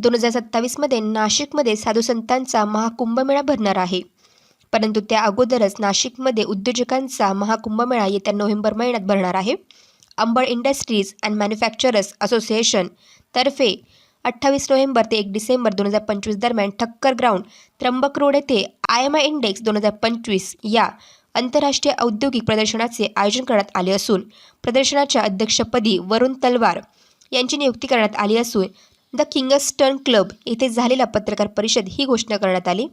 दोन हजार सत्तावीसमध्ये नाशिकमध्ये साधू संतांचा महाकुंभमेळा भरणार आहे. परंतु त्या अगोदरच नाशिकमध्ये उद्योजकांचा महाकुंभमेळा येत्या नोव्हेंबर महिन्यात भरणार आहे. Ambad industries and manufacturers association तर्फे अठ्ठावीस नोव्हेंबर ते एक डिसेंबर दोन हजार पंचवीस दरम्यान ठक्कर ग्राउंड त्र्यंबक रोड येथे आय एम आय इंडेक्स दोन हजार पंचवीस या आंतरराष्ट्रीय औद्योगिक प्रदर्शनाचे आयोजन करण्यात आले असून प्रदर्शनाच्या अध्यक्षपदी वरुण तलवार यांची नियुक्ती करण्यात आली असून द किंगस्टन क्लब येथे झालेल्या पत्रकार परिषद ही घोषणा करण्यात आली.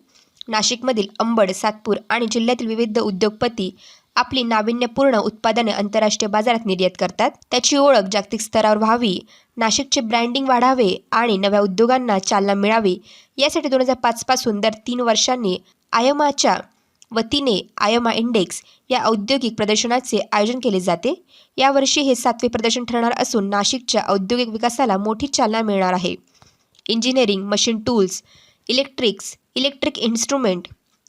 नाशिकमधील अंबड सातपूर आणि जिल्ह्यातील विविध उद्योगपती आपली नाविन्यपूर्ण उत्पादने आंतरराष्ट्रीय बाजारात निर्यात करतात. त्याची ओळख जागतिक स्तरावर व्हावी नाशिकचे ब्रँडिंग वाढावे आणि नव्या उद्योगांना चालना मिळावी यासाठी दोन हजार पाचपासून दर तीन वर्षांनी आयमाच्या वतीने आयमा इंडेक्स या औद्योगिक प्रदर्शनाचे आयोजन केले जाते. यावर्षी हे सातवे प्रदर्शन ठरणार असून नाशिकच्या औद्योगिक विकासाला मोठी चालना मिळणार आहे. Engineering machine tools electrics electric instrument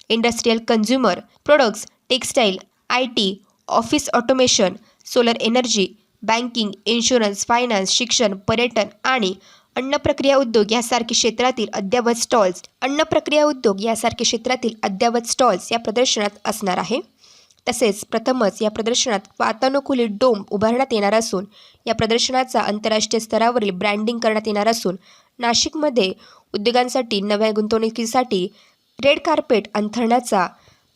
industrial consumer products textile I T office automation solar energy banking insurance finance शिक्षण पर्यटन आणि अन्न प्रक्रिया उद्योग यासारखे क्षेत्रातील अद्ययावत स्टॉल्स अन्न प्रक्रिया उद्योग यासारखे क्षेत्रातील अद्ययावत स्टॉल्स या प्रदर्शनात असणार आहे. तसेच प्रथमच या प्रदर्शनात वातानुकूलित डोम उभारण्यात येणार असून या प्रदर्शनाचा आंतरराष्ट्रीय स्तरावरील ब्रँडिंग करण्यात येणार असून नाशिकमध्ये उद्योगांसाठी नव्या गुंतवणुकीसाठी रेड कार्पेट अंथरण्याचा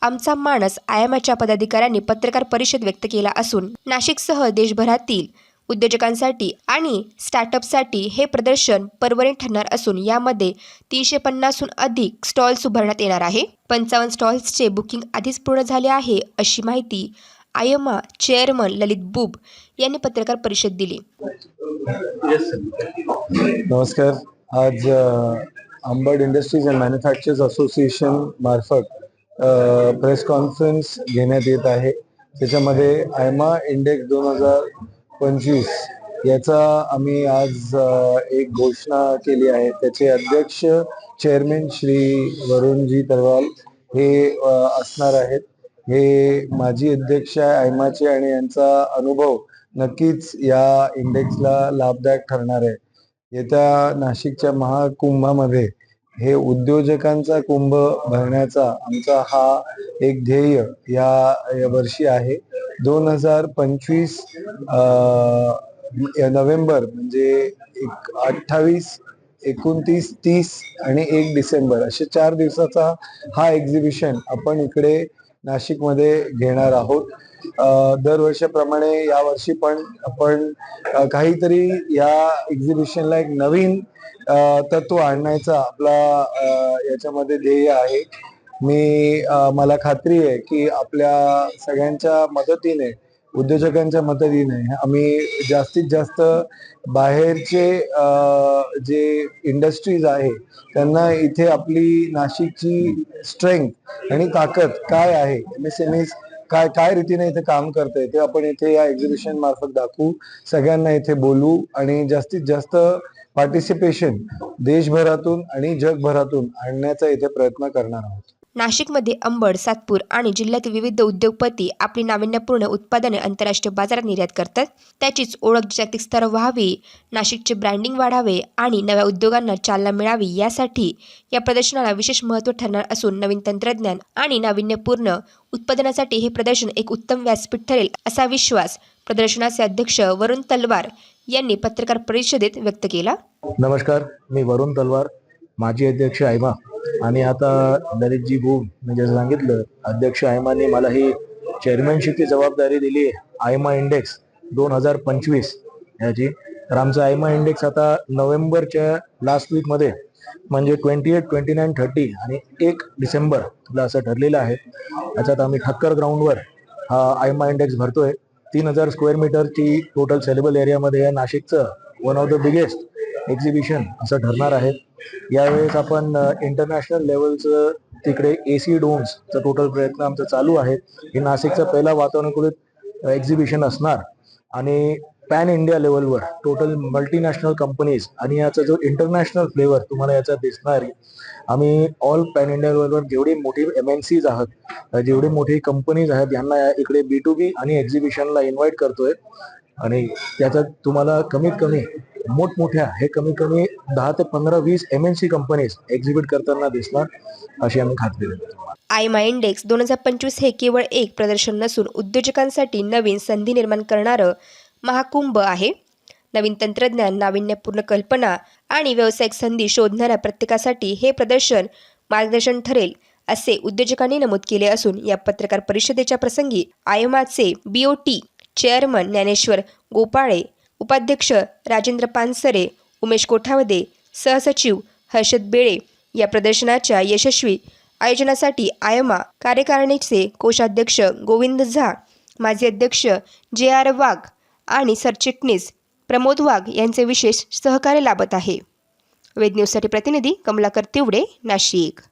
आमचा मानस आयामाच्या पदाधिकाऱ्यांनी पत्रकार परिषद व्यक्त केला असून नाशिकसह देशभरातील उद्योजकांसाठी आणि स्टार्टअपसाठी हे प्रदर्शन परवणी ठरणार असून यामध्ये तीनशे पन्नासहून अधिक स्टॉल्स उभारण्यात येणार आहे. पंचावन्न स्टॉल्सचे बुकिंग आधीच पूर्ण झाले आहे अशी माहिती आयमा चेअरमन ललित बुब यांनी पत्रकार परिषद दिली. नमस्कार. आज Ambad industries and manufactures association मार्फत प्रेस कॉन्फरन्स घेण्यात येत आहे. त्याच्यामध्ये आयमा इंडेक्स दोन हजार पंचवीस. याचा आम्ही आज एक घोषणा केली आहे. त्याचे अध्यक्ष चेअरमॅन श्री वरुणजी तरवाल हे असणार आहेत. हे माजी अध्यक्ष आहे आयमाचे आणि यांचा अनुभव नक्कीच या इंडेक्सला लाभदायक ठरणार आहे. येत्या नाशिकच्या महाकुंभामध्ये हे उद्योजकांचा कुंभ भरण्याचा आमचा हा एक ध्येय या वर्षी आहे. दोन हजार पंचवीस नोव्हेंबर म्हणजे एक अठ्ठावीस एकोणतीस तीस आणि एक डिसेंबर असे चार दिवसाचा हा एक्झिबिशन आपण इकडे नाशिकमध्ये घेणार आहोत. दरवर्षाप्रमाणे यावर्षी पण आपण काहीतरी या एक्झिबिशनला एक नवीन तत्व आणण्याचा आपला याच्यामध्ये ध्येय आहे. मी मला खात्री आहे की आपल्या सगळ्यांच्या मदतीने उद्योजकांच्या मदतीने आम्ही जास्तीत जास्त बाहेरचे जे इंडस्ट्रीज आहे त्यांना इथे आपली नाशिकची स्ट्रेंथ आणि ताकद काय आहे? एम एस एम काय काय रीतीने इथे काम करते ते आपण इथे या एक्झिबिशन मार्फत दाखवू. सगळ्यांना इथे बोलू आणि जास्तीत जास्त पार्टिसिपेशन देशभरातून आणि जगभरातून आणण्याचा इथे प्रयत्न करणार आहोत. नाशिकमध्ये अंबड सातपूर आणि जिल्ह्यातील विविध उद्योगपती आपली नाविन्यपूर्ण उत्पादने आंतरराष्ट्रीय बाजारात निर्यात करतात. त्याचीच ओळख जागतिक स्तरावर व्हावी नाशिकचे ब्रँडिंग वाढावे आणि नव्या उद्योगांना चालना मिळावी यासाठी या प्रदर्शनाला विशेष महत्त्व ठरणार असून नवीन तंत्रज्ञान आणि नाविन्यपूर्ण उत्पादनासाठी हे प्रदर्शन एक उत्तम व्यासपीठ ठरेल असा विश्वास प्रदर्शनाचे अध्यक्ष वरुण तलवार यांनी पत्रकार परिषदेत व्यक्त केला. नमस्कार मी वरुण तलवार माजी अध्यक्ष आयमा आणि आता ललितजी भूम म्हणजे सांगितलं अध्यक्ष आयमाने मला ही चेअरमॅनशिपची जबाबदारी दिली आहे. आयमा इंडेक्स दोन हजार पंचवीस याची. तर आमचा आयमा इंडेक्स आता नोव्हेंबरच्या लास्ट वीकमध्ये म्हणजे twenty eight twenty nine thirty आणि एक डिसेंबरला असं ठरलेलं आहे. त्याच्यात आम्ही ठक्कर ग्राउंडवर हा आयमा इंडेक्स भरतोय. तीन हजार स्क्वेअर मीटरची टोटल सेलेबल एरियामध्ये नाशिकचं one of the biggest exhibition असं ठरणार आहे यावेळेस आपण इंटरनॅशनल लेवलचं तिकडे ए सी डोन्सचं टोटल प्रयत्न आमचा चालू आहे. हे नाशिकचा पहिला वातानुकूलित एक्झिबिशन असणार. आणि पॅन इंडिया लेवलवर टोटल मल्टीनॅशनल कंपनीज आणि याचा जो इंटरनॅशनल फ्लेवर तुम्हाला याचा दिसणार आहे. आम्ही ऑल पॅन इंडिया लेवलवर जेवढी मोठी एम एन सीज आहात जेवढी मोठी कंपनीज आहेत यांना या इकडे बी टू बी आणि एक्झिबिशनला इन्व्हाइट करतोय. आणि त्याचा तुम्हाला कमीत कमी मोठमोठ्या हे कमी कमी दहा ते पंधरा वीस M N C companies exhibit करताना दिसणार अशी आम्ही खात्री देतो आयमा इंडेक्स दोन हजार पंचवीस हे केवळ एक प्रदर्शन नसून उद्योजकांसाठी नवीन संधी निर्माण करणारं महाकुंभ आहे. नवीन तंत्रज्ञान नाविन्यपूर्ण कल्पना आणि व्यावसायिक संधी शोधणाऱ्या प्रत्येकासाठी हे प्रदर्शन मार्गदर्शन ठरेल असे उद्योजकांनी नमूद केले असून या पत्रकार परिषदेच्या प्रसंगी आयमाचे बीओटी चेअरमन ज्ञानेश्वर गोपाळे उपाध्यक्ष राजेंद्र पानसरे उमेश कोठावदे सहसचिव हर्षद बेळे या प्रदर्शनाच्या यशस्वी आयोजनासाठी आयमा कार्यकारिणीचे कोषाध्यक्ष गोविंद झा माजी अध्यक्ष जे आर वाघ आणि सरचिटणीस प्रमोद वाघ यांचे विशेष सहकार्य लाभत आहे. वेद न्यूजसाठी प्रतिनिधी कमलाकर तिवडे नाशिक.